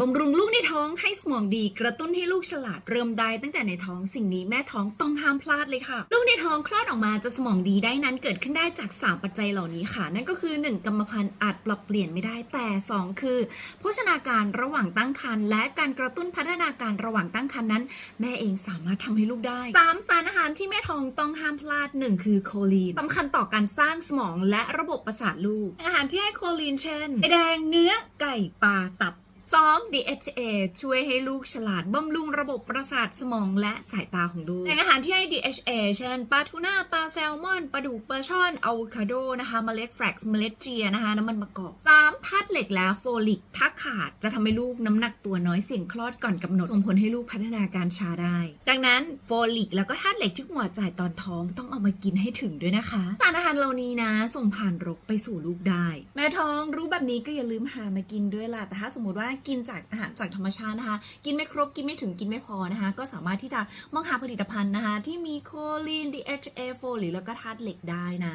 บำรุงลูกในท้องให้สมองดีกระตุ้นให้ลูกฉลาดเริ่มได้ตั้งแต่ในท้องสิ่งนี้แม่ท้องต้องห้ามพลาดเลยค่ะ ลูกในท้องคลอดออกมาจะสมองดีได้นั้นเกิดขึ้นได้จาก 3 ปัจจัยเหล่านี้ค่ะ นั่นก็คือ 1. กรรมพันธุ์อาจปรับเปลี่ยนไม่ได้แต่ 2 คือ โภชนาการระหว่างตั้งครรภ์และการกระตุ้นพัฒนาการระหว่างตั้งครรภ์นั้น แม่เองสามารถทำให้ลูกได้ 3. สารอาหารที่แม่ท้องต้องห้ามพลาด 1 คือโคลีนสำคัญต่อการสร้างสมองและระบบประสาทลูก อาหารที่ให้โคลีนเช่นไข่แดงเนื้อไก่ปลาตับ 2. DHA ช่วยให้ลูกฉลาดบำรุงระบบประสาทสมองและสายตาของลูกแหล่งอาหารที่ให้ DHA เช่นปลาทูน่าปลาแซลมอนปลาดุกปลาช่อนอะโวคาโดนะคะเมล็ดแฟลกซ์เมล็ดเจียนะคะน้ำมันมะกอก 3. ธาตุเหล็กและโฟลิกถ้าขาดจะทำให้ลูกน้ำหนักตัวน้อยเสี่ยงคลอดก่อนกำหนดส่งผลให้ลูกพัฒนาการช้าได้ ดังนั้นโฟลิกแล้วก็ธาตุเหล็กที่หัวจ่ายตอนท้องต้องเอามากินให้ถึงด้วยนะคะสารอาหารเหล่านี้นะ ส่งผ่านรกไปสู่ลูกได้ แม่ท้องรู้แบบนี้ก็อย่าลืมหามากินด้วยล่ะแต่ถ้าสมมติว่ากินจากอาหารจากธรรมชาตินะคะ กินไม่ครบกินไม่ถึงกินไม่พอนะคะ ก็สามารถที่จะมองหาผลิตภัณฑ์นะคะ ที่มีโคลีน DHA โฟลิกแล้วก็ธาตุเหล็กได้นะ